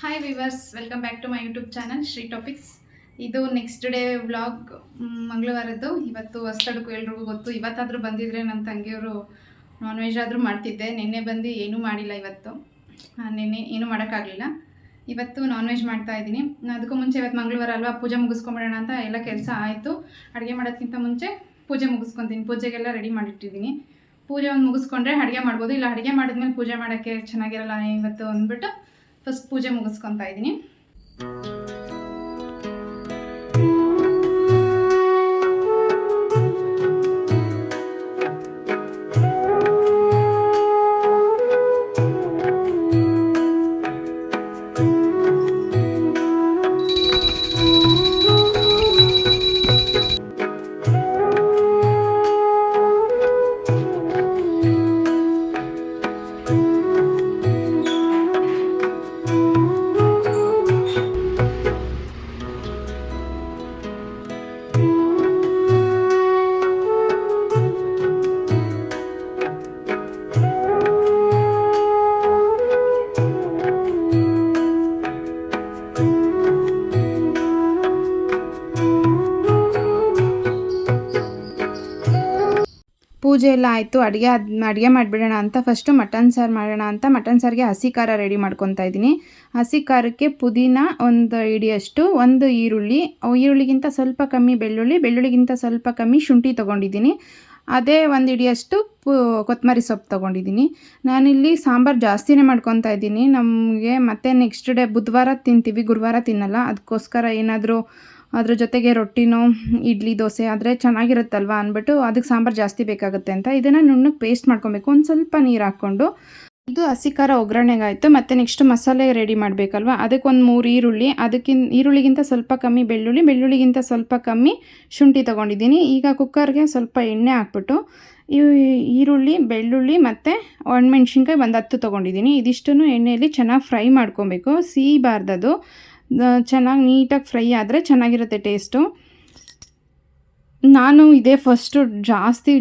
Hi viewers welcome back to my YouTube channel Shri topics ಇದು next day vlog ಮಂಗಳವಾರದ್ದು. ಇವತ್ತು ಹೊಸ್ತಡಕ್ಕೂ ಎಲ್ರಿಗೂ ಗೊತ್ತು, ಇವತ್ತಾದರೂ ಬಂದಿದ್ರೆ ನನ್ನ ತಂಗಿಯವರು ನಾನ್ ವೆಜ್ ಆದರೂ ಮಾಡ್ತಿದ್ದೆ. ನಿನ್ನೆ ಬಂದು ಏನೂ ಮಾಡಿಲ್ಲ ಇವತ್ತು. ನಿನ್ನೆ ಏನೂ ಮಾಡೋಕ್ಕಾಗಲಿಲ್ಲ. ಇವತ್ತು ನಾನ್ ವೆಜ್ ಮಾಡ್ತಾ ಇದ್ದೀನಿ. ಅದಕ್ಕೂ ಮುಂಚೆ ಇವತ್ತು ಮಂಗಳವಾರ ಅಲ್ವಾ, ಪೂಜೆ ಮುಗಿಸ್ಕೊಂಬಿಡೋಣ ಅಂತ ಎಲ್ಲ ಕೆಲಸ ಆಯಿತು. ಅಡುಗೆ ಮಾಡೋದಕ್ಕಿಂತ ಮುಂಚೆ ಪೂಜೆ ಮುಗಿಸ್ಕೊತೀನಿ. ಪೂಜೆಗೆಲ್ಲ ರೆಡಿ ಮಾಡಿಟ್ಟಿದ್ದೀನಿ. ಪೂಜೆ ಒಂದು ಮುಗಿಸ್ಕೊಂಡ್ರೆ ಅಡುಗೆ ಮಾಡ್ಬೋದು. ಇಲ್ಲ ಅಡುಗೆ ಮಾಡಿದ್ಮೇಲೆ ಪೂಜೆ ಮಾಡೋಕ್ಕೆ ಚೆನ್ನಾಗಿರಲ್ಲ ಇವತ್ತು ಅಂದ್ಬಿಟ್ಟು ಫಸ್ಟ್ ಪೂಜೆ ಮುಗಿಸ್ಕೊತಾ ಇದ್ದೀನಿ. ಪೂಜೆ ಎಲ್ಲ ಆಯಿತು, ಅಡುಗೆ ಅದು ಅಡುಗೆ ಮಾಡಿಬಿಡೋಣ ಅಂತ ಫಸ್ಟು ಮಟನ್ ಸಾರು ಮಾಡೋಣ ಅಂತ ಮಟನ್ ಸಾರಿಗೆ ಹಸಿ ಖಾರ ರೆಡಿ ಮಾಡ್ಕೊತಾ ಇದ್ದೀನಿ. ಹಸಿ ಖಾರಕ್ಕೆ ಪುದೀನ ಒಂದು ಇಡಿಯಷ್ಟು, ಒಂದು ಈರುಳ್ಳಿ ಈರುಳ್ಳಿಗಿಂತ ಸ್ವಲ್ಪ ಕಮ್ಮಿ ಬೆಳ್ಳುಳ್ಳಿ, ಬೆಳ್ಳುಳ್ಳಿಗಿಂತ ಸ್ವಲ್ಪ ಕಮ್ಮಿ ಶುಂಠಿ ತೊಗೊಂಡಿದ್ದೀನಿ. ಅದೇ ಒಂದು ಇಡಿಯಷ್ಟು ಕೊತ್ತಂಬರಿ ಸೊಪ್ಪು ತೊಗೊಂಡಿದ್ದೀನಿ. ನಾನಿಲ್ಲಿ ಸಾಂಬಾರು ಜಾಸ್ತಿನೇ ಮಾಡ್ಕೊತಾ ಇದ್ದೀನಿ. ನಮಗೆ ಮತ್ತೆ ನೆಕ್ಸ್ಟ್ ಡೇ ಬುಧವಾರ ತಿಂತೀವಿ, ಗುರುವಾರ ತಿನ್ನಲ್ಲ. ಅದಕ್ಕೋಸ್ಕರ ಏನಾದರೂ ಅದ್ರ ಜೊತೆಗೆ ರೊಟ್ಟಿನೋ, ಇಡ್ಲಿ, ದೋಸೆ ಆದರೆ ಚೆನ್ನಾಗಿರುತ್ತಲ್ವ ಅಂದ್ಬಿಟ್ಟು ಅದಕ್ಕೆ ಸಾಂಬಾರು ಜಾಸ್ತಿ ಬೇಕಾಗುತ್ತೆ ಅಂತ ಇದನ್ನು ನುಣ್ಣಗೆ ಪೇಸ್ಟ್ ಮಾಡ್ಕೊಬೇಕು. ಒಂದು ಸ್ವಲ್ಪ ನೀರು ಹಾಕ್ಕೊಂಡು ಇದು ಹಸಿ ಖಾರ ಒಗ್ಗರಣೆಗಾಯಿತು ಮತ್ತು ನೆಕ್ಸ್ಟ್ ಮಸಾಲೆ ರೆಡಿ ಮಾಡಬೇಕಲ್ವ? ಅದಕ್ಕೊಂದು ಮೂರು ಈರುಳ್ಳಿ ಅದಕ್ಕಿಂತ ಈರುಳ್ಳಿಗಿಂತ ಸ್ವಲ್ಪ ಕಮ್ಮಿ ಬೆಳ್ಳುಳ್ಳಿ, ಬೆಳ್ಳುಳ್ಳಿಗಿಂತ ಸ್ವಲ್ಪ ಕಮ್ಮಿ ಶುಂಠಿ ತೊಗೊಂಡಿದ್ದೀನಿ. ಈಗ ಕುಕ್ಕರ್ಗೆ ಸ್ವಲ್ಪ ಎಣ್ಣೆ ಹಾಕ್ಬಿಟ್ಟು ಈ ಈರುಳ್ಳಿ, ಬೆಳ್ಳುಳ್ಳಿ ಮತ್ತು ಒಣಮೆಣ್ಸಿನ್ಕಾಯಿ ಒಂದು ಹತ್ತು ತೊಗೊಂಡಿದ್ದೀನಿ. ಇದಿಷ್ಟನ್ನು ಎಣ್ಣೆಯಲ್ಲಿ ಚೆನ್ನಾಗಿ ಫ್ರೈ ಮಾಡ್ಕೊಬೇಕು. ಸಿಹಿಬಾರ್ದದು ಚೆನ್ನಾಗಿ ನೀಟಾಗಿ ಫ್ರೈ ಆದರೆ ಚೆನ್ನಾಗಿರುತ್ತೆ ಟೇಸ್ಟು. ನಾನು ಇದೇ ಫಸ್ಟು ಜಾಸ್ತಿ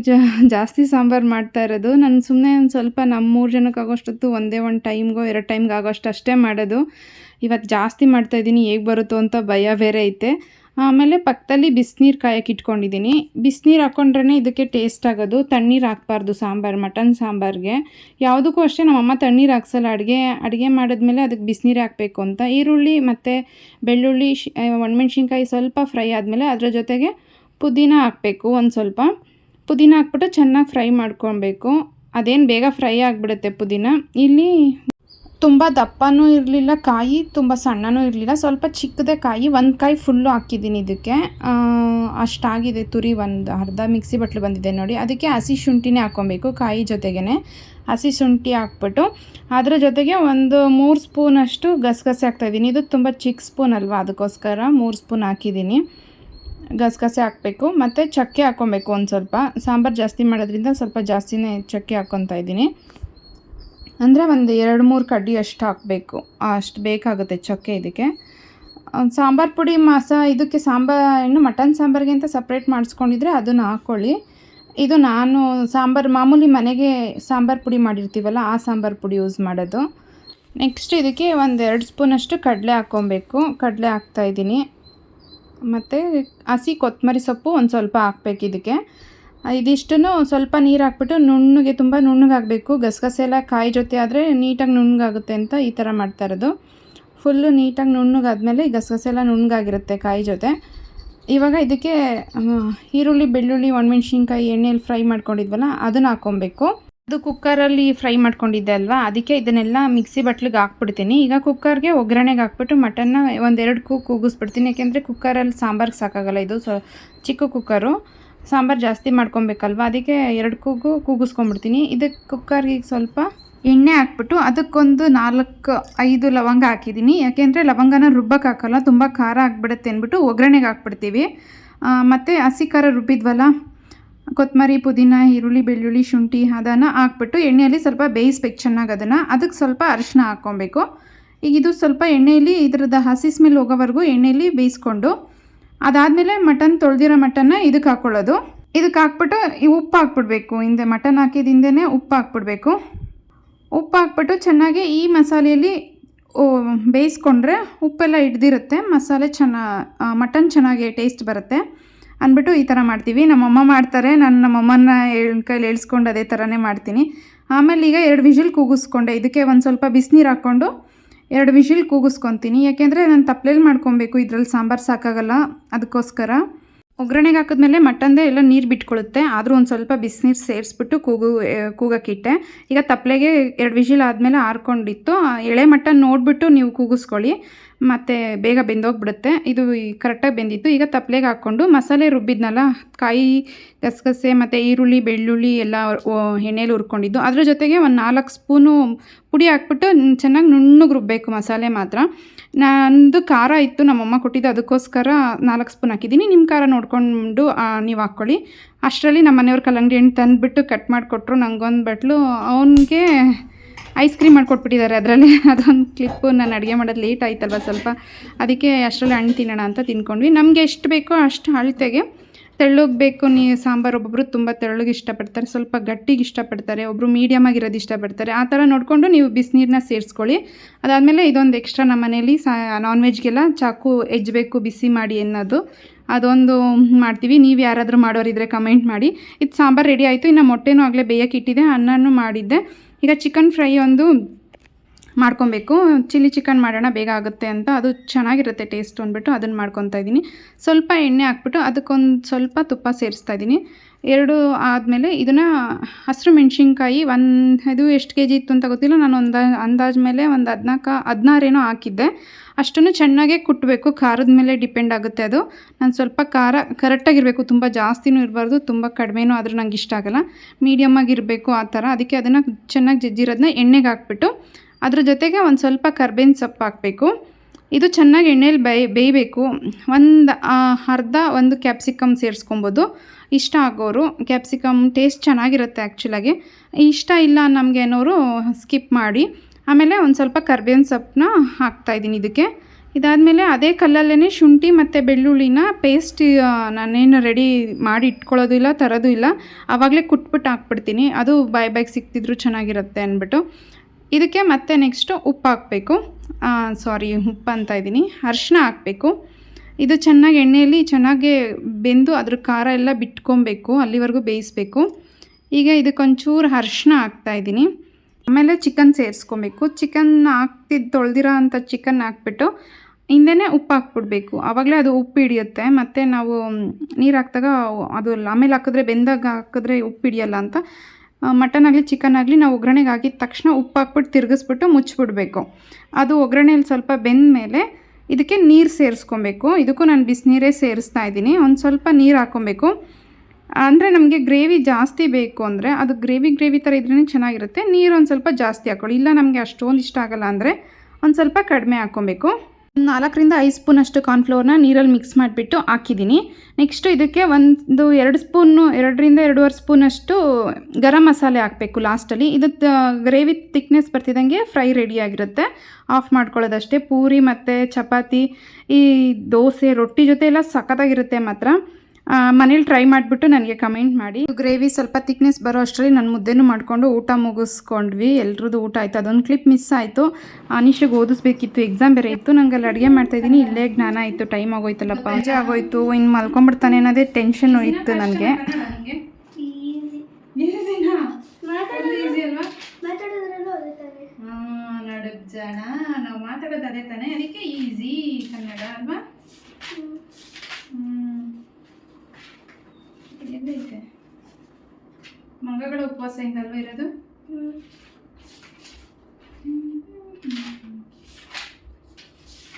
ಜಾಸ್ತಿ ಸಾಂಬಾರು ಮಾಡ್ತಾ ಇರೋದು. ನಾನು ಸುಮ್ಮನೆ ಒಂದು ಸ್ವಲ್ಪ ನಮ್ಮ ಮೂರು ಜನಕ್ಕೆ ಆಗೋಷ್ಟೊತ್ತು ಒಂದೇ ಒಂದು ಟೈಮ್ಗೋ, ಎರಡು ಟೈಮ್ಗೆ ಆಗೋಷ್ಟು ಅಷ್ಟೇ ಮಾಡೋದು. ಇವತ್ತು ಜಾಸ್ತಿ ಮಾಡ್ತಾಯಿದ್ದೀನಿ ಹೇಗೆ ಬರುತ್ತೋ ಅಂತ ಭಯ ಬೇರೆ ಐತೆ. ಆಮೇಲೆ ಪಕ್ಕದಲ್ಲಿ ಬಿಸಿನೀರು ಕಾಯಕ್ಕೆ ಇಟ್ಕೊಂಡಿದ್ದೀನಿ. ಬಿಸಿನೀರು ಹಾಕ್ಕೊಂಡ್ರೇ ಇದಕ್ಕೆ ಟೇಸ್ಟ್ ಆಗೋದು. ತಣ್ಣೀರು ಹಾಕ್ಬಾರ್ದು ಸಾಂಬಾರು, ಮಟನ್ ಸಾಂಬಾರಿಗೆ. ಯಾವುದಕ್ಕೂ ಅಷ್ಟೇ ನಮ್ಮಮ್ಮ ತಣ್ಣೀರು ಹಾಕ್ಸಲ್ಲ. ಅಡುಗೆ ಅಡುಗೆ ಮಾಡಿದ್ಮೇಲೆ ಅದಕ್ಕೆ ಬಿಸಿನೀರು ಹಾಕಬೇಕು ಅಂತ. ಈರುಳ್ಳಿ ಮತ್ತು ಬೆಳ್ಳುಳ್ಳಿ ಒಣಮೆಣ್ಸಿನ್ಕಾಯಿ ಸ್ವಲ್ಪ ಫ್ರೈ ಆದಮೇಲೆ ಅದರ ಜೊತೆಗೆ ಪುದೀನ ಹಾಕಬೇಕು ಒಂದು ಸ್ವಲ್ಪ. ಪುದೀನ ಹಾಕ್ಬಿಟ್ಟು ಚೆನ್ನಾಗಿ ಫ್ರೈ ಮಾಡ್ಕೊಬೇಕು ಅದೇನು ಬೇಗ ಫ್ರೈ ಆಗಿಬಿಡುತ್ತೆ ಪುದೀನ? ಇಲ್ಲಿ ತುಂಬ ದಪ್ಪನೂ ಇರಲಿಲ್ಲ, ಕಾಯಿ ತುಂಬ ಸಣ್ಣನೂ ಇರಲಿಲ್ಲ. ಸ್ವಲ್ಪ ಚಿಕ್ಕದೇ ಕಾಯಿ, ಒಂದು ಕಾಯಿ ಫುಲ್ಲು ಹಾಕಿದ್ದೀನಿ ಇದಕ್ಕೆ. ಅಷ್ಟಾಗಿದೆ ತುರಿ ಒಂದು ಅರ್ಧ ಮಿಕ್ಸಿ ಬಟ್ಲು ಬಂದಿದೆ ನೋಡಿ. ಅದಕ್ಕೆ ಹಸಿ ಶುಂಠಿನೇ ಹಾಕ್ಕೊಬೇಕು ಕಾಯಿ ಜೊತೆಗೇ ಹಸಿ ಶುಂಠಿ ಹಾಕ್ಬಿಟ್ಟು ಅದರ ಜೊತೆಗೆ ಒಂದು ಮೂರು ಸ್ಪೂನಷ್ಟು ಗಸಗಸೆ ಹಾಕ್ತಾಯಿದ್ದೀನಿ ಇದು ತುಂಬ ಚಿಕ್ಕ ಸ್ಪೂನ್ ಅಲ್ವಾ ಅದಕ್ಕೋಸ್ಕರ ಮೂರು ಸ್ಪೂನ್ ಹಾಕಿದ್ದೀನಿ. ಗಸಗಸೆ ಹಾಕಬೇಕು. ಮತ್ತು ಚಕ್ಕೆ ಹಾಕ್ಕೊಬೇಕು ಒಂದು ಸ್ವಲ್ಪ. ಸಾಂಬಾರು ಜಾಸ್ತಿ ಮಾಡೋದ್ರಿಂದ ಸ್ವಲ್ಪ ಜಾಸ್ತಿನೇ ಚಕ್ಕೆ ಹಾಕ್ಕೊತಾ ಇದ್ದೀನಿ. ಅಂದರೆ ಒಂದು ಎರಡು ಮೂರು ಕಡ್ಡಿ ಅಷ್ಟು ಹಾಕಬೇಕು. ಅಷ್ಟು ಬೇಕಾಗುತ್ತೆ ಚಕ್ಕೆ ಇದಕ್ಕೆ. ಸಾಂಬಾರು ಪುಡಿ ಮಾಸ, ಇದಕ್ಕೆ ಸಾಂಬಾರು, ಇನ್ನು ಮಟನ್ ಸಾಂಬಾರಿಗೆ ಅಂತ ಸಪ್ರೇಟ್ ಮಾಡಿಸ್ಕೊಂಡಿದ್ರೆ ಅದನ್ನು ಹಾಕ್ಕೊಳ್ಳಿ ಇದು ನಾನು ಸಾಂಬಾರು, ಮಾಮೂಲಿ ಮನೆಗೆ ಸಾಂಬಾರು ಪುಡಿ ಮಾಡಿರ್ತೀವಲ್ಲ, ಆ ಸಾಂಬಾರು ಪುಡಿ ಯೂಸ್ ಮಾಡೋದು. ನೆಕ್ಸ್ಟ್ ಇದಕ್ಕೆ ಒಂದು ಎರಡು ಸ್ಪೂನಷ್ಟು ಕಡಲೆ ಹಾಕ್ಕೊಬೇಕು. ಕಡಲೆ ಹಾಕ್ತಾಯಿದ್ದೀನಿ ಮತ್ತು ಹಸಿ ಕೊತ್ತಂಬರಿ ಸೊಪ್ಪು ಒಂದು ಸ್ವಲ್ಪ ಹಾಕ್ಬೇಕು ಇದಕ್ಕೆ. ಇದಿಷ್ಟನ್ನು ಸ್ವಲ್ಪ ನೀರು ಹಾಕ್ಬಿಟ್ಟು ನುಣ್ಣಗೆ ತುಂಬ ನುಣ್ಣಗಾಗಬೇಕು. ಗಸಗಸೆ ಎಲ್ಲ ಕಾಯಿ ಜೊತೆ ಆದರೆ ನೀಟಾಗಿ ನುಣ್ಣಗಾಗುತ್ತೆ ಅಂತ ಈ ಥರ ಮಾಡ್ತಾ ಇರೋದು. ಫುಲ್ಲು ನೀಟಾಗಿ ನುಣ್ಣಗಾದ್ಮೇಲೆ ಗಸಗಸೆ ಎಲ್ಲ ನುಣ್ಣಗಾಗಿರುತ್ತೆ ಕಾಯಿ ಜೊತೆ. ಇವಾಗ ಇದಕ್ಕೆ ಈರುಳ್ಳಿ, ಬೆಳ್ಳುಳ್ಳಿ, ಒಣಮೆಣ್ಸಿನ್ಕಾಯಿ ಎಣ್ಣೆಯಲ್ಲಿ ಫ್ರೈ ಮಾಡ್ಕೊಂಡಿದ್ವಲ್ಲ, ಅದನ್ನು ಹಾಕ್ಕೊಬೇಕು. ಅದು ಕುಕ್ಕರಲ್ಲಿ ಫ್ರೈ ಮಾಡ್ಕೊಂಡಿದ್ದೆ ಅಲ್ವಾ? ಅದಕ್ಕೆ ಇದನ್ನೆಲ್ಲ ಮಿಕ್ಸಿ ಬಟ್ಲಿಗೆ ಹಾಕ್ಬಿಡ್ತೀನಿ. ಈಗ ಕುಕ್ಕರ್ಗೆ ಒಗ್ಗರಣೆಗೆ ಹಾಕ್ಬಿಟ್ಟು ಮಟನ್ನ ಒಂದೆರಡು ಕೂ ಕೂಗಿಸ್ಬಿಡ್ತೀನಿ. ಯಾಕೆಂದರೆ ಕುಕ್ಕರಲ್ಲಿ ಸಾಂಬಾರ್ಗೆ ಸಾಕಾಗಲ್ಲ. ಇದು ಸೊ, ಚಿಕ್ಕ ಕುಕ್ಕರು ಸಾಂಬಾರು ಜಾಸ್ತಿ ಮಾಡ್ಕೊಬೇಕಲ್ವ? ಅದಕ್ಕೆ ಎರಡು ಕೂಗು ಕೂಗಿಸ್ಕೊಂಡ್ಬಿಡ್ತೀನಿ. ಇದಕ್ಕೆ ಕುಕ್ಕರ್ಗೆ ಸ್ವಲ್ಪ ಎಣ್ಣೆ ಹಾಕ್ಬಿಟ್ಟು ಅದಕ್ಕೊಂದು ನಾಲ್ಕು, ಐದು ಲವಂಗ ಹಾಕಿದ್ದೀನಿ. ಯಾಕೆಂದರೆ ಲವಂಗನ ರುಬ್ಬಕ್ಕೆ ಹಾಕಲ್ಲ, ತುಂಬ ಖಾರ ಆಗಿಬಿಡುತ್ತೆ ಅಂದ್ಬಿಟ್ಟು ಒಗ್ಗರಣೆಗೆ ಹಾಕ್ಬಿಡ್ತೀವಿ. ಮತ್ತು ಹಸಿ ಖಾರ ರುಬ್ಬಿದ್ವಲ್ಲ ಕೊತ್ತಂಬರಿ ಪುದೀನ, ಈರುಳ್ಳಿ, ಬೆಳ್ಳುಳ್ಳಿ, ಶುಂಠಿ, ಅದನ್ನು ಹಾಕ್ಬಿಟ್ಟು ಎಣ್ಣೆಯಲ್ಲಿ ಸ್ವಲ್ಪ ಬೇಯಿಸ್ಬೇಕು ಚೆನ್ನಾಗಿ ಅದನ್ನು. ಅದಕ್ಕೆ ಸ್ವಲ್ಪ ಅರಿಶಿನ ಹಾಕ್ಕೊಬೇಕು. ಈಗ ಇದು ಸ್ವಲ್ಪ ಎಣ್ಣೆಯಲ್ಲಿ ಇದರದ ಹಸಿ ಸ್ಮೆಲ್ ಹೋಗೋವರೆಗೂ ಎಣ್ಣೆಯಲ್ಲಿ ಬೇಯಿಸ್ಕೊಂಡು ಅದಾದಮೇಲೆ ಮಟನ್ ತೊಳೆದಿರೋ ಮಟನ್ನ ಇದಕ್ಕೆ ಹಾಕ್ಕೊಳ್ಳೋದು. ಇದಕ್ಕೆ ಹಾಕ್ಬಿಟ್ಟು ಈ ಉಪ್ಪು ಹಾಕ್ಬಿಡ್ಬೇಕು. ಹಿಂದೆ ಮಟನ್ ಹಾಕಿದ ಉಪ್ಪು ಹಾಕ್ಬಿಡ್ಬೇಕು. ಉಪ್ಪು ಹಾಕ್ಬಿಟ್ಟು ಚೆನ್ನಾಗಿ ಈ ಮಸಾಲೆಯಲ್ಲಿ ಬೇಯಿಸ್ಕೊಂಡ್ರೆ ಉಪ್ಪೆಲ್ಲ ಹಿಡ್ದಿರುತ್ತೆ. ಮಸಾಲೆ ಚೆನ್ನ ಮಟನ್ ಚೆನ್ನಾಗಿ ಟೇಸ್ಟ್ ಬರುತ್ತೆ. ಅಂದ್ಬಿಟ್ಟು ಈ ಥರ ಮಾಡ್ತೀವಿ. ನಮ್ಮಮ್ಮ ಮಾಡ್ತಾರೆ. ನಾನು ನಮ್ಮಮ್ಮನ ಹೇಳ್, ಕೈಲಿ ಹೇಳ್ಸ್ಕೊಂಡು ಅದೇ ಥರನೇ ಮಾಡ್ತೀನಿ. ಆಮೇಲೆ ಈಗ ಎರಡು ವಿಷಲ್ ಕೂಗಿಸ್ಕೊಂಡೆ. ಇದಕ್ಕೆ ಒಂದು ಸ್ವಲ್ಪ ಬಿಸಿನೀರು ಹಾಕ್ಕೊಂಡು ಎರಡು ವಿಷಿಲ್ ಕೂಗಿಸ್ಕೊತೀನಿ. ಯಾಕೆಂದರೆ ನಾನು ತಪ್ಪಲೇಲಿ ಮಾಡ್ಕೊಬೇಕು. ಇದ್ರಲ್ಲಿ ಸಾಂಬಾರು ಸಾಕಾಗಲ್ಲ. ಅದಕ್ಕೋಸ್ಕರ ಒಗ್ಗರಣೆಗೆ ಹಾಕಿದ್ಮೇಲೆ ಮಟನ್ದೇ ಎಲ್ಲ ನೀರು ಬಿಟ್ಕೊಳ್ಳುತ್ತೆ ಆದರೂ ಒಂದು ಸ್ವಲ್ಪ ಬಿಸಿನೀರು ಸೇರಿಸ್ಬಿಟ್ಟು ಕೂಗು ಕೂಗಕ್ಕಿಟ್ಟೆ ಈಗ ತಪ್ಪಲೆಗೆ ಎರಡು ವಿಷಿಲ್ ಆದಮೇಲೆ ಆರ್ಕೊಂಡಿತ್ತು. ಎಳೆ ಮಟನ್ ನೋಡಿಬಿಟ್ಟು ನೀವು ಕೂಗಿಸ್ಕೊಳ್ಳಿ. ಮತ್ತು ಬೇಗ ಬೆಂದೋಗ್ಬಿಡುತ್ತೆ. ಇದು ಕರೆಕ್ಟಾಗಿ ಬೆಂದಿತ್ತು. ಈಗ ತಪ್ಪಲೆಗೆ ಹಾಕ್ಕೊಂಡು ಮಸಾಲೆ ರುಬ್ಬಿದ್ನಲ್ಲ, ಕಾಯಿ, ಗಸಗಸೆ ಮತ್ತು ಈರುಳ್ಳಿ, ಬೆಳ್ಳುಳ್ಳಿ ಎಲ್ಲ ಎಣ್ಣೆಲಿ ಹುರ್ಕೊಂಡಿದ್ದು. ಅದ್ರ ಜೊತೆಗೆ ಒಂದು ನಾಲ್ಕು ಸ್ಪೂನು ಪುಡಿ ಹಾಕ್ಬಿಟ್ಟು ಚೆನ್ನಾಗಿ ನುಣ್ಣಗೆ ರುಬ್ಬಬೇಕು ಮಸಾಲೆ ಮಾತ್ರ. ನಂದು ಖಾರ ಇತ್ತು, ನಮ್ಮಮ್ಮ ಕೊಟ್ಟಿದ್ದು, ಅದಕ್ಕೋಸ್ಕರ ನಾಲ್ಕು ಸ್ಪೂನ್ ಹಾಕಿದ್ದೀನಿ. ನಿಮ್ಮ ಖಾರ ನೋಡಿಕೊಂಡು ನೀವು ಹಾಕ್ಕೊಳ್ಳಿ. ಅಷ್ಟರಲ್ಲಿ ನಮ್ಮ ಮನೆಯವ್ರ ಕಲ್ಲಂಗಡಿ ಹಣ್ಣು ತಂದುಬಿಟ್ಟು ಕಟ್ ಮಾಡಿಕೊಟ್ರು ನಂಗೊಂದು ಬಟ್ಲು. ಅವನಿಗೆ ಐಸ್ ಕ್ರೀಮ್ ಮಾಡ್ಕೊಟ್ಬಿಟ್ಟಿದ್ದಾರೆ ಅದರಲ್ಲಿ. ಅದೊಂದು ಕ್ಲಿಪ್ಪು ನಾನು ಅಡುಗೆ ಮಾಡೋದು ಲೇಟ್ ಆಯ್ತಲ್ವ ಸ್ವಲ್ಪ. ಅದಕ್ಕೆ ಅಷ್ಟರಲ್ಲಿ ಹಣ್ಣು ತಿನ್ನೋಣ ಅಂತ ತಿನ್ಕೊಂಡ್ವಿ. ನಮಗೆ ಎಷ್ಟು ಬೇಕೋ ಅಷ್ಟು ಅಳತೆಗೆ ತೆಳ್ಳಗೆ ಬೇಕು ನೀ ಸಾಂಬಾರು ಒಬ್ಬೊಬ್ಬರು ತುಂಬ ತೆಳ್ಳಗೆ ಇಷ್ಟಪಡ್ತಾರೆ. ಸ್ವಲ್ಪ ಗಟ್ಟಿಗೆ ಇಷ್ಟಪಡ್ತಾರೆ. ಒಬ್ಬರು ಮೀಡಿಯಮ್ ಆಗಿರೋದು ಇಷ್ಟಪಡ್ತಾರೆ. ಆ ಥರ ನೋಡಿಕೊಂಡು ನೀವು ಬಿಸಿನೀರನ್ನ ಸೇರಿಸ್ಕೊಳ್ಳಿ. ಅದಾದಮೇಲೆ ಇದೊಂದು ಎಕ್ಸ್ಟ್ರಾ ನಮ್ಮ ಮನೇಲಿ ಸಾ ನಾನ್ ವೆಜ್ಗೆಲ್ಲ ಚಾಕು ಹೆಜ್ಬೇಕು ಬಿಸಿ ಮಾಡಿ ಅನ್ನೋದು ಅದೊಂದು ಮಾಡ್ತೀವಿ. ನೀವು ಯಾರಾದರೂ ಮಾಡೋರಿದ್ರೆ ಕಮೆಂಟ್ ಮಾಡಿ. ಇದು ಸಾಂಬಾರು ರೆಡಿ ಆಯಿತು. ಇನ್ನು ಮೊಟ್ಟೆನೂ ಆಗಲೇ ಬೇಯಕ್ಕೆ ಇಟ್ಟಿದ್ದೆ. ಅನ್ನನೂ ಮಾಡಿದ್ದೆ. ಈಗ ಚಿಕನ್ ಫ್ರೈ ಒಂದು ಮಾಡ್ಕೊಬೇಕು. ಚಿಲ್ಲಿ ಚಿಕನ್ ಮಾಡೋಣ, ಬೇಗ ಆಗುತ್ತೆ ಅಂತ. ಅದು ಚೆನ್ನಾಗಿರುತ್ತೆ ಟೇಸ್ಟ್ ಅಂದ್ಬಿಟ್ಟು ಅದನ್ನು ಮಾಡ್ಕೊತಾ ಇದ್ದೀನಿ. ಸ್ವಲ್ಪ ಎಣ್ಣೆ ಹಾಕ್ಬಿಟ್ಟು ಅದಕ್ಕೊಂದು ಸ್ವಲ್ಪ ತುಪ್ಪ ಸೇರಿಸ್ತಾ ಇದ್ದೀನಿ. ಎರಡು ಆದಮೇಲೆ ಇದನ್ನು ಹಸಿರು ಮೆಣಸಿನ್ಕಾಯಿ ಒಂದು, ಇದು ಎಷ್ಟು ಕೆ ಜಿ ಇತ್ತು ಅಂತ ಗೊತ್ತಿಲ್ಲ. ನಾನು ಒಂದು ಅಂದಾಜ ಮೇಲೆ ಒಂದು ಹದಿನಾಲ್ಕು ಹದಿನಾರೇನೋ ಹಾಕಿದ್ದೆ. ಅಷ್ಟನ್ನು ಚೆನ್ನಾಗೇ ಕುಟ್ಟಬೇಕು ಖಾರದ ಮೇಲೆ ಡಿಪೆಂಡ್ ಆಗುತ್ತೆ ಅದು. ನಾನು ಸ್ವಲ್ಪ ಖಾರ, ಕರೆಕ್ಟಾಗಿರಬೇಕು. ತುಂಬ ಜಾಸ್ತಿನೂ ಇರಬಾರ್ದು, ತುಂಬ ಕಡಿಮೆನೂ ಆದರೂ ನಂಗೆ ಇಷ್ಟ ಆಗಲ್ಲ. ಮೀಡಿಯಮ್ ಆಗಿರಬೇಕು ಆ ಥರ. ಅದಕ್ಕೆ ಅದನ್ನು ಚೆನ್ನಾಗಿ ಜಜ್ಜಿರೋದನ್ನ ಎಣ್ಣೆಗೆ ಹಾಕ್ಬಿಟ್ಟು ಅದ್ರ ಜೊತೆಗೆ ಒಂದು ಸ್ವಲ್ಪ ಕರ್ಬೇವಿನ ಸೊಪ್ಪು ಹಾಕಬೇಕು. ಇದು ಚೆನ್ನಾಗಿ ಎಣ್ಣೆಲಿ ಬೇಯ್, ಬೇಯಬೇಕು. ಒಂದು ಅರ್ಧ ಒಂದು ಕ್ಯಾಪ್ಸಿಕಮ್ ಸೇರಿಸ್ಕೊಬೋದು. ಇಷ್ಟ ಆಗೋರು ಕ್ಯಾಪ್ಸಿಕಮ್ ಟೇಸ್ಟ್ ಚೆನ್ನಾಗಿರುತ್ತೆ ಆ್ಯಕ್ಚುಲಾಗಿ ಇಷ್ಟ ಇಲ್ಲ ನಮಗೆ ಅನ್ನೋರು ಸ್ಕಿಪ್ ಮಾಡಿ. ಆಮೇಲೆ ಒಂದು ಸ್ವಲ್ಪ ಕರ್ಬೇವಿನ ಸೊಪ್ಪನ್ನ ಹಾಕ್ತಾಯಿದ್ದೀನಿ ಇದಕ್ಕೆ. ಇದಾದಮೇಲೆ ಅದೇ ಕಲ್ಲಲ್ಲೇ ಶುಂಠಿ ಮತ್ತು ಬೆಳ್ಳುಳ್ಳಿನ ಪೇಸ್ಟ್ ನಾನೇನು ರೆಡಿ ಮಾಡಿ ಇಟ್ಕೊಳ್ಳೋದು ಇಲ್ಲ, ತರೋದು ಇಲ್ಲ. ಆವಾಗಲೇ ಕುಟ್ಬಿಟ್ಟು ಹಾಕ್ಬಿಡ್ತೀನಿ. ಅದು ಬಾಯ್, ಬಾಯ್ಗೆ ಸಿಕ್ತಿದ್ರು ಚೆನ್ನಾಗಿರುತ್ತೆ ಅಂದ್ಬಿಟ್ಟು. ಇದಕ್ಕೆ ಮತ್ತೆ ನೆಕ್ಸ್ಟು ಉಪ್ಪು ಹಾಕಬೇಕು. ಸಾರಿ ಉಪ್ಪು ಅಂತ ಇದ್ದೀನಿ. ಅರಿಶಿನ ಹಾಕಬೇಕು. ಇದು ಚೆನ್ನಾಗಿ ಎಣ್ಣೆಯಲ್ಲಿ ಚೆನ್ನಾಗಿ ಬೆಂದು ಅದ್ರ ಖಾರ ಎಲ್ಲ ಬಿಟ್ಕೊಬೇಕು, ಅಲ್ಲಿವರೆಗೂ ಬೇಯಿಸಬೇಕು. ಈಗ ಇದಕ್ಕೊಂಚೂರು ಅರಿಶಿನ ಹಾಕ್ತಾಯಿದ್ದೀನಿ ಆಮೇಲೆ ಚಿಕನ್ ಸೇರಿಸ್ಕೊಬೇಕು. ಚಿಕನ್ ಹಾಕ್ತಿದ್ದು ತೊಳೆದಿರೋ ಅಂಥ ಚಿಕನ್ ಹಾಕ್ಬಿಟ್ಟು ಹಿಂದೆ ಉಪ್ಪು ಹಾಕ್ಬಿಡ್ಬೇಕು. ಆವಾಗಲೇ ಅದು ಉಪ್ಪು ಹಿಡಿಯುತ್ತೆ. ಮತ್ತು ನಾವು ನೀರು ಹಾಕಿದಾಗ ಅದು ಆಮೇಲೆ ಹಾಕಿದ್ರೆ, ಬೆಂದಾಗ ಹಾಕಿದ್ರೆ ಉಪ್ಪು ಹಿಡಿಯಲ್ಲ ಅಂತ. ಮಟನ್ ಆಗಲಿ ಚಿಕನ್ ಆಗಲಿ ನಾವು ಒಗ್ಗರಣೆಗೆ ಹಾಕಿದ ತಕ್ಷಣ ಉಪ್ಪು ಹಾಕ್ಬಿಟ್ಟು ತಿರುಗಿಸ್ಬಿಟ್ಟು ಮುಚ್ಚಿಬಿಡ್ಬೇಕು ಅದು ಒಗ್ಗರಣೆಯಲ್ಲಿ ಸ್ವಲ್ಪ ಬೆಂದ ಮೇಲೆ ಇದಕ್ಕೆ ನೀರು ಸೇರಿಸ್ಕೊಬೇಕು. ಇದಕ್ಕೂ ನಾನು ಬಿಸಿನೀರೇ ಸೇರಿಸ್ತಾ ಇದ್ದೀನಿ. ಒಂದು ಸ್ವಲ್ಪ ನೀರು ಹಾಕ್ಕೊಬೇಕು. ಅಂದರೆ ನಮಗೆ ಗ್ರೇವಿ ಜಾಸ್ತಿ ಬೇಕು ಅಂದರೆ ಅದು ಗ್ರೇವಿ ಗ್ರೇವಿ ಥರ ಇದ್ರೇ ಚೆನ್ನಾಗಿರುತ್ತೆ. ನೀರು ಒಂದು ಸ್ವಲ್ಪ ಜಾಸ್ತಿ ಹಾಕ್ಕೊಳ್ಳಿ ಇಲ್ಲ ನಮಗೆ ಅಷ್ಟೊಂದು ಇಷ್ಟ ಆಗಲ್ಲ ಅಂದರೆ ಒಂದು ಸ್ವಲ್ಪ ಕಡಿಮೆ ಹಾಕ್ಕೊಬೇಕು. ನಾಲ್ಕರಿಂದ ಐದು ಸ್ಪೂನಷ್ಟು ಕಾರ್ನ್ಫ್ಲೋರ್ನ ನೀರಲ್ಲಿ ಮಿಕ್ಸ್ ಮಾಡಿಬಿಟ್ಟು ಹಾಕಿದ್ದೀನಿ. ನೆಕ್ಸ್ಟು ಇದಕ್ಕೆ ಒಂದು ಎರಡು ಸ್ಪೂನು, ಎರಡರಿಂದ ಎರಡೂವರೆ ಸ್ಪೂನಷ್ಟು ಗರಂ ಮಸಾಲೆ ಹಾಕಬೇಕು ಲಾಸ್ಟಲ್ಲಿ ಇದು ಗ್ರೇವಿ ತಿಕ್ನೆಸ್ ಬರ್ತಿದ್ದಂಗೆ ಫ್ರೈ ರೆಡಿಯಾಗಿರುತ್ತೆ ಆಫ್ ಮಾಡ್ಕೊಳ್ಳೋದಷ್ಟೇ. ಪೂರಿ ಮತ್ತು ಚಪಾತಿ, ಈ ದೋಸೆ, ರೊಟ್ಟಿ ಜೊತೆ ಎಲ್ಲ ಸಖತ್ತಾಗಿರುತ್ತೆ ಮಾತ್ರ. ಮನೇಲಿ ಟ್ರೈ ಮಾಡಿಬಿಟ್ಟು ನನಗೆ ಕಮೆಂಟ್ ಮಾಡಿ. ಗ್ರೇವಿ ಸ್ವಲ್ಪ ತಿಕ್ನೆಸ್ ಬರೋ ಅಷ್ಟರಲ್ಲಿ ನಾನು ಮುದ್ದೆನೂ ಮಾಡಿಕೊಂಡು ಊಟ ಮುಗಿಸ್ಕೊಂಡ್ವಿ. ಎಲ್ರದ್ದು ಊಟ ಆಯಿತು. ಅದೊಂದು ಕ್ಲಿಪ್ ಮಿಸ್ ಆಯಿತು. ಅನಿಶಿಗೆ ಓದಿಸ್ಬೇಕಿತ್ತು. ಎಕ್ಸಾಮ್ ಬೇರೆ ಇತ್ತು. ನಂಗೆ ಅಲ್ಲಿ ಅಡುಗೆ ಮಾಡ್ತಾಯಿದ್ದೀನಿ ಇಲ್ಲೇ ಜ್ಞಾನ ಆಯಿತು. ಟೈಮ್ ಆಗೋಯ್ತಲ್ಲಪ್ಪ. ಅಂಜೆ ಆಗೋಯ್ತು. ಇನ್ನು ಮಲ್ಕೊಂಡ್ಬಿಡ್ತಾನೆ ಅನ್ನೋದೇ ಟೆನ್ಷನ್ ಇತ್ತು ನನಗೆ. ಮಾತಾಡೋದ್ರಲ್ಲೂ ಅದೇ ತಾನೆ ನಡುಗ್ ಜನ. ನಾವು ಮಾತಾಡೋದು ಅದೇ ತಾನೇ. ಅದಕ್ಕೆ ಈಸಿ ಕನ್ನಡ ಅಲ್ವಾ? ಮಂಗಗಳ ಉಪವಾಸ ಹಿಂಗಲ್ವ ಇರೋದು?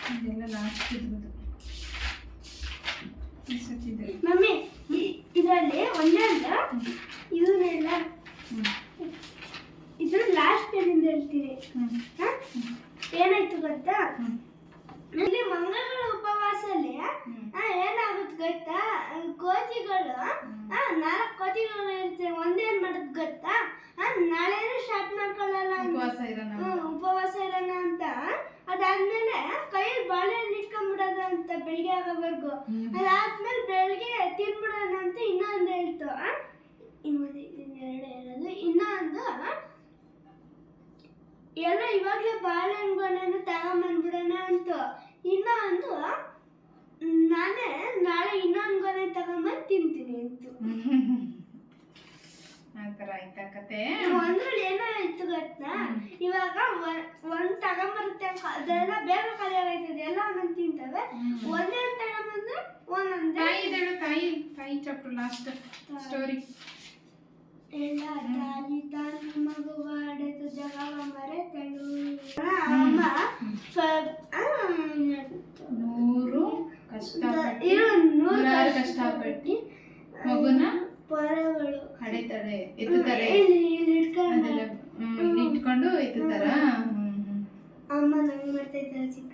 ಅದೆಲ್ಲ ಲಾಸ್ಟ್ ಇರ್ಬೋದು ಮಮ್ಮಿ ಇದರಲ್ಲಿ ಒಂದೇ ಅಲ್ಲ ಇದನ್ನೆಲ್ಲ ಇದು ಲಾಸ್ಟ್ ಏನಿಂದ ಹೇಳ್ತೀನಿ ಹ? ಏನಾಯ್ತು ಗೊತ್ತಾ? ಇಲ್ಲಿ ಮಂಗಗಳ ಉಪವಾಸಲ್ಲಿ ಏನಾಗುತ್ತೆ ಗೊತ್ತಾ ಕೋತಿಗಳು ನಾಲ್ಕು ಕೋತಿಗಳು ಇರ್ತವೆ ಒಂದೇನ್ ಮಾಡುದು ಗೊತ್ತಾ ಆ, ಶಾಪ್ ಮಾಡ್ಕೊಳ್ಳಲ್ಲ ಉಪವಾಸ ಇರೋಣ ಉಪವಾಸ ಇರೋಣ ಅಂತ ಅದಾದ್ಮೇಲೆ ಕೈಯಲ್ಲಿ ಬಾಳೆಹಣ್ಣು ಇಟ್ಕೊಂಡ್ಬಿಡೋದು ಅಂತ ಬೆಳಿಗ್ಗೆ ಆಗೋವರೆಗೂ ಅದಾದ್ಮೇಲೆ ಬೆಳಿಗ್ಗೆ ತಿನ್ಬಿಡೋಣ ಅಂತ ಇನ್ನೊಂದು ಹೇಳ್ತು ಇರೋದು ಇನ್ನೊಂದು ಏನೋ ಇವಾಗಲೇ ಬಾಳೆಹಣ್ಣು ಬಣ್ಣನ ತಗೊಂಬಂದ್ಬಿಡೋಣ ಅಂತ. ಇನ್ನ ಅಂದು ನಾನೇ ನಾಳೆ ಇನ್ನೊಂದು ಗೊನೆ ತಗೊಂಬಂದು ತಿಂತೀನಿ ಅಂತ. ಆತರ ಆಯ್ತಾ ಕತೆ? ಒಂದ್ರಲ್ಲಿ ಏನೋ ಇತ್ತು ಗೊತ್ತಾ? ಇವಾಗ ಒಂದ್ ತಗೊಂಬರುತ್ತೆ. ಅದೆಲ್ಲ ಬೇಗ ಆಯ್ತದೆ ಎಲ್ಲ ಒಂದೊಂದು ತಿಂತವೆ. ಒಂದೇ ತಗೊಂಬಂದ್ರೆ ಒಂದೊಂದು. ತಾಯಿ ಇದೇಳು ತಾಯಿ ತಾಯಿ ಲಾಸ್ಟ್ ಸ್ಟೋರಿ ಎಲ್ಲ ಕಷ್ಟಪಟ್ಟು ಮಗುನ ಪರಗಳು. ಹಡೆತಾರೆ ಎತ್ತುತ್ತಾರೆ. ಅದೆಲ್ಲ ಇಲ್ಲಿ ಇಟ್ಕೊಂಡು ಎತ್ತುತ್ತಾರ? ಅಮ್ಮ ನಂಗೆ ಮಾಡ್ತಾ ಚಿಕ್ಕ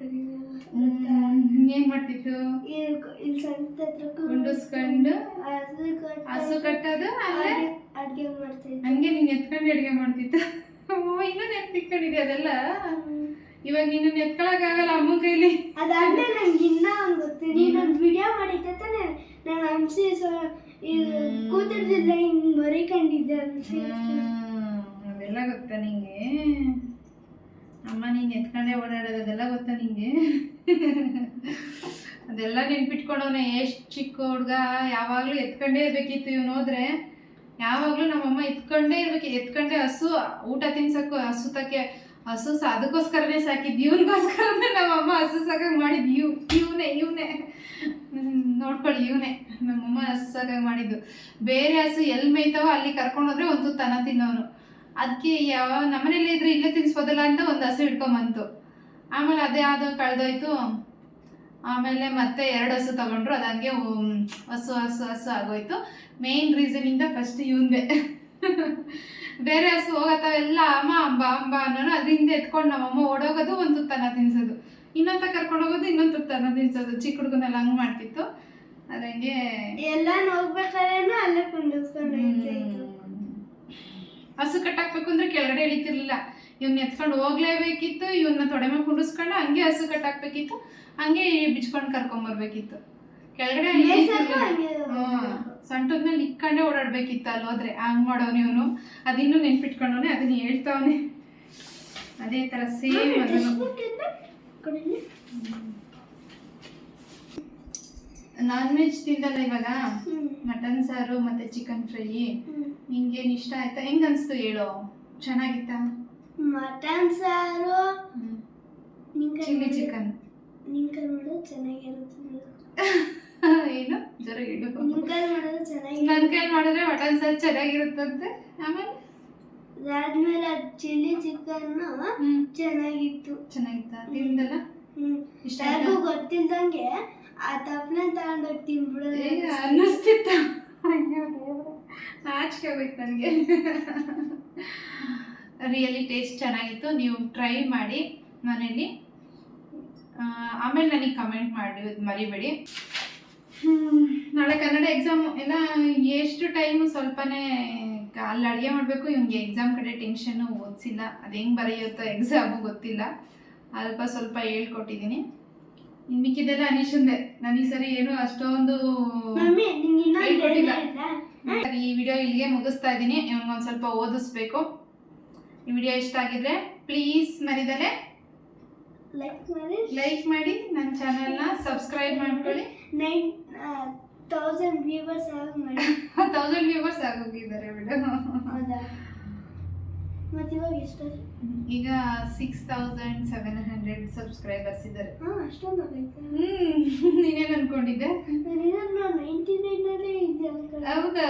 ಏನ್ ಮಾಡ್ತಿತ್ತು ಇಲ್ಲಿ ಸಂತ ಗುಂಡಿಸ್ಕೊಂಡು ಹಸು ಕೊಟ್ಟು ಹಸು ಕಟ್ಟೋದು ಅಲ್ಲೇ? ಅಡ್ಗೆ- ಮಾಡ್ತೈತೆ ಹಂಗೆ ನೀನ್ ಎತ್ಕೊಂಡು ಅಡ್ಗೆ ಮಾಡ್ತಿತ್ತು ಓ ಇನ್ನೂ ನೆನ್ಪಿಟ್ಕೊಂಡಿದ್ದೆ ಅದೆಲ್ಲ? ಇವಾಗ ನೀನು ಎತ್ಕೊಳಕ್ ಆಗಲ್ಲ ಅಮ್ಮನ ಕೈಲಿ? ಅದಾದ್ಮೇಲೆ ನಂಗೆ ಇನ್ನ ಒಂದು ಗೊತ್ತು. ನೀನೊಂದು ವಿಡಿಯೋ ಮಾಡಿದ್ದೆ ತಾನೆ? ನಾನು ಅನ್ಸಿ ಇದು ಕೂತಿರ್ದಿಲ್ಲ ಹಿಂಗ್ ಬರೀಕೊಂಡಿದ್ದೆ ಹ್ಮ್, ಅದೆಲ್ಲ ಗೊತ್ತಾ ನಿಂಗೆ? ಅಮ್ಮ ನೀನು ಎತ್ಕೊಂಡೆ ಓಡಾಡೋದು ಅದೆಲ್ಲ ಗೊತ್ತಾ ನಿಂಗೆ? ಅದೆಲ್ಲ ನೆನ್ಪಿಟ್ಕೊಂಡವನೆ ಎಷ್ಟು ಚಿಕ್ಕ ಹುಡ್ಗ ಯಾವಾಗಲೂ ಎತ್ಕೊಂಡೇ ಇರ್ಬೇಕಿತ್ತು ಇವ್ನು ಹೋದ್ರೆ. ಯಾವಾಗ್ಲೂ ನಮ್ಮಮ್ಮ ಎತ್ಕೊಂಡೇ ಇರ್ಬೇಕು ಎತ್ಕೊಂಡೆ ಹಸು ಊಟ ತಿನ್ಸಕ್ಕೂ ಹಸು ತಕ್ಕೆ ಹಸು ಅದಕ್ಕೋಸ್ಕರನೇ ಸಾಕಿದ್ ನಮ್ಮ ನಮ್ಮಮ್ಮ ಹಸು ಸಾಕಾಗಿ ಮಾಡಿದ್ ಇವ್ ಇವನೇ ಇವನೇ. ನೋಡ್ಕೊಳ್ಳಿ, ಇವನೇ. ನಮ್ಮಮ್ಮ ಹಸು ಸಾಕಾಗಿ ಮಾಡಿದ್ದು. ಬೇರೆ ಹಸು ಎಲ್ಲಿ ಮೇಯ್ತಾವ ಅಲ್ಲಿ ಕರ್ಕೊಂಡೋದ್ರೆ ಒಂದು ತನ ತಿನ್ನೋನು ಅದಕ್ಕೆ ಯಾವ ನಮ್ಮನೇಲಿ ಇದ್ರೆ ಇಲ್ಲೇ ತಿನ್ಸ್ಬೋದಲ್ಲ ಅಂತ ಒಂದು ಹಸು ಹಿಡ್ಕೊಂಬಂತು. ಆಮೇಲೆ ಅದೇ ಅದು ಕಳೆದೋಯ್ತು. ಆಮೇಲೆ ಮತ್ತೆ ಎರಡು ಹಸು ತಗೊಂಡ್ರು. ಅದಂಗೆ ಹಸು ಹಸು ಹಸು ಆಗೋಯ್ತು. ಮೇನ್ ರೀಸನಿಂದ ಫಸ್ಟ್ ಇವಂದೆ ಬೇರೆ ಹಸು ಹೋಗತ್ತಾವೆಲ್ಲ ಅಮ್ಮ ಅಂಬ ಅಂಬ ಅನ್ನೋನು ಅದರಿಂದ ಎತ್ಕೊಂಡು ನಮ್ಮಮ್ಮ ಓಡೋಗೋದು ಒಂದು ತುತ್ತನ ತಿನ್ಸೋದು. ಇನ್ನೊಂದ ಕರ್ಕೊಂಡು ಹೋಗೋದು ಇನ್ನೊಂದು ತುತ್ತನ ತಿನ್ಸೋದು. ಚಿಕ್ಕ ಹುಡುಗನೆಲ್ಲ ಹಂಗೆ ಮಾಡ್ತಿತ್ತು. ಅದಂಗೆ ಎಲ್ಲ ಹೋಗ್ಬೇಕಾದ್ರೆ ಅಲ್ಲೇ ಕುಂಡಿಸ್ಕೊಂಡು ಹಸು ಕಟ್ಟಾಕ್ಬೇಕು ಅಂದ್ರೆ ಕೆಳಗಡೆ ಇಳಿತಿರ್ಲಿಲ್ಲ. ಇವ್ನ ಎತ್ಕೊಂಡು ಹೋಗ್ಲೇಬೇಕಿತ್ತು ಇವನ್ನ ತೊಡೆ ಮೇಲೆ ಕುಂಡಿಸ್ಕೊಂಡು ಹಂಗೆ ಹಸು ಕಟ್ಟಾಕ್ಬೇಕಿತ್ತು ಹಂಗೆ ಬಿಚ್ಕೊಂಡು ಕರ್ಕೊಂಬರ್ಬೇಕಿತ್ತು. ಕೆಳಗಡೆ ಸೊಂಟದ ಮೇಲೆ ಇಕ್ಕಂಡೇ ಓಡಾಡ್ಬೇಕಿತ್ತು ಅಲ್ಲಿ ಹೋದ್ರೆ ಹಂಗ್ ಮಾಡೋನು ಇವನು. ಅದಿನ್ನೂ ನೆನ್ಪಿಟ್ಕೊಂಡವನೆ ಅದನ್ನ ಹೇಳ್ತಾವನೆ. ಅದೇ ತರ ಸೇಮ್ ಅದನ್ನು. ನಾನ್ ವೆಜ್ ತಿಂದಲ್ಲ ಇವಾಗ? ಮಟನ್ ಸಾರು ಮತ್ತೆ ಚಿಕನ್ ಫ್ರೈ. ನಿಂಗೇನ್ ಇಷ್ಟ ಆಯ್ತಾ? ಹೆಂಗ ಅನ್ಸ್ತು ಹೇಳು? ಚೆನ್ನಾಗಿತ್ತಾ? ಮಟನ್ ಸಾರು ಚಿಲ್ಲಿ ಚಿಕನ್. ನಿಂಗೆ ಚೆನ್ನಾಗಿರುತ್ತೆ ಏನು? ಜರ ಹೇಳು ನನ್ನ ಕೈಲಿ ಮಾಡಿದ್ರೆ ಮಟನ್ ಸಾರು ಚೆನ್ನಾಗಿರುತ್ತಂತೆ. ಆಮೇಲೆ? ಅದಾದ್ಮೇಲೆ ಚಿಲ್ಲಿ ಚಿಕನ್ ಚೆನ್ನಾಗಿತ್ತು. ಚೆನ್ನಾಗಿತ್ತಾ? ತಿಂದಲ್ಲ? ಹ್ಮ್. ಇಷ್ಟ ಗೊತ್ತಿಲ್ದಂಗೆ ಆ ತಪ್ಪನ ತಗೊಂಡೋಗಿ ತಿನ್ಬಿಡೋದು ಅನ್ನಿಸ್ತಿತ್ತ. ಅಯ್ಯೋ ದೇವ್ರೆ. ನಾಚಿಕೆ ಆಗೋಯ್ತು ನನಗೆ. ರಿಯಲಿ ಟೇಸ್ಟ್ ಚೆನ್ನಾಗಿತ್ತು. ನೀವು ಟ್ರೈ ಮಾಡಿ ಮನೇಲಿ. ಆಮೇಲೆ ನನಗೆ ಕಮೆಂಟ್ ಮಾಡಿ ಮರಿಬೇಡಿ. ನಾಳೆ ಕನ್ನಡ ಎಕ್ಸಾಮ್ ಎಲ್ಲ ಎಷ್ಟು ಟೈಮು ಸ್ವಲ್ಪನೇ ಅಲ್ಲಿ ಅಡುಗೆ ಮಾಡಬೇಕು ಇವ್ನಿಗೆ ಎಕ್ಸಾಮ್ ಕಡೆ ಟೆನ್ಷನ್ನು ಓದಿಸಿಲ್ಲ. ಅದು ಹೆಂಗೆ ಬರೆಯುತ್ತೋ ಎಕ್ಸಾಮು ಗೊತ್ತಿಲ್ಲ. ಅಲ್ಪ ಸ್ವಲ್ಪ ಹೇಳ್ಕೊಟ್ಟಿದ್ದೀನಿ ಇನ್ನು ಮಿಕ್ಕಿದೆಲ್ಲ ಅನೀಶಂದೆ. ನಾನು ಈ ಸರಿ ಏನು ಅಷ್ಟೊಂದು ಹೇಳ್ಕೊಟ್ಟಿಲ್ಲ. ಈ ವಿಡಿಯೋ ಇಲ್ಲಿಗೆ ಮುಗಿಸ್ತಾ ಇದ್ದೀನಿ ಒಂದು ಸ್ವಲ್ಪ ಓದಿಸ್ಬೇಕು. ಈ ವಿಡಿಯೋ ಇಷ್ಟ ಆಗಿದ್ರೆ ಪ್ಲೀಸ್ ಮರಿದಲೆ ಲೈಕ್ ಮಾಡಿ. ಲೈಕ್ ಮಾಡಿ. ನನ್ನ ಚಾನೆಲ್ನ ಸಬ್ಸ್ಕ್ರೈಬ್ ಮಾಡ್ಕೊಳ್ಳಿ. ನೈನ್ ತೌಸಂಡ್ ವ್ಯೂವರ್ಸ್ ಆಗಿ ಮೇಡಮ್ ತೌಸಂಡ್ ವ್ಯೂವರ್ಸ್ ಆಗೋಗಿದ್ದಾರೆ ಮೇಡಮ್ ಹೌದಾ? ಮತ್ತೆ ಇವಾಗ ಎಷ್ಟು ಈಗ six thousand seven hundred subscribers ಇದ್ದಾರೆ. ಹಾಂ ಅಷ್ಟೊಂದು ಹ್ಞೂ ನೀನೇನು ಅನ್ಕೊಂಡಿದ್ದೆ? ನಾನು ನೈಂಟಿ ನೈನಲ್ಲೇ ಇದೆ ಅವಾಗ ಹೌದಾ?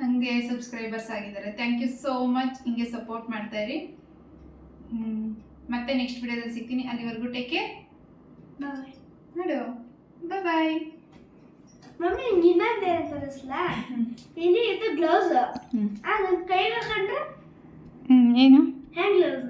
ನನಗೆ ಸಬ್ಸ್ಕ್ರೈಬರ್ಸ್ ಆಗಿದ್ದಾರೆ. ಥ್ಯಾಂಕ್ ಯು ಸೋ ಮಚ್ ಹಿಂಗೆ ಸಪೋರ್ಟ್ ಮಾಡ್ತಾ ಇರಿ. ಮತ್ತೆ ನೆಕ್ಸ್ಟ್ ವಿಡಿಯೋದಲ್ಲಿ ಸಿಗ್ತೀನಿ. ಅಲ್ಲಿವರೆಗೂ ಟೇಕ್ ಕೇರ್ ಬಾಯ್ ನೋಡು. ಬಾಯ್ ಮಮ್ಮಿ ನಿಂಗೆ ಇನ್ನೊಂದು ಏನು ತೋರಿಸ್ಲಾ? ಇಲ್ಲಿ ಇದು ಗ್ಲೌಸ್ ಆ ನನ್ನ ಕೈಗೆ ಕಂಡ್ರೆ ಏನು? Hand gloves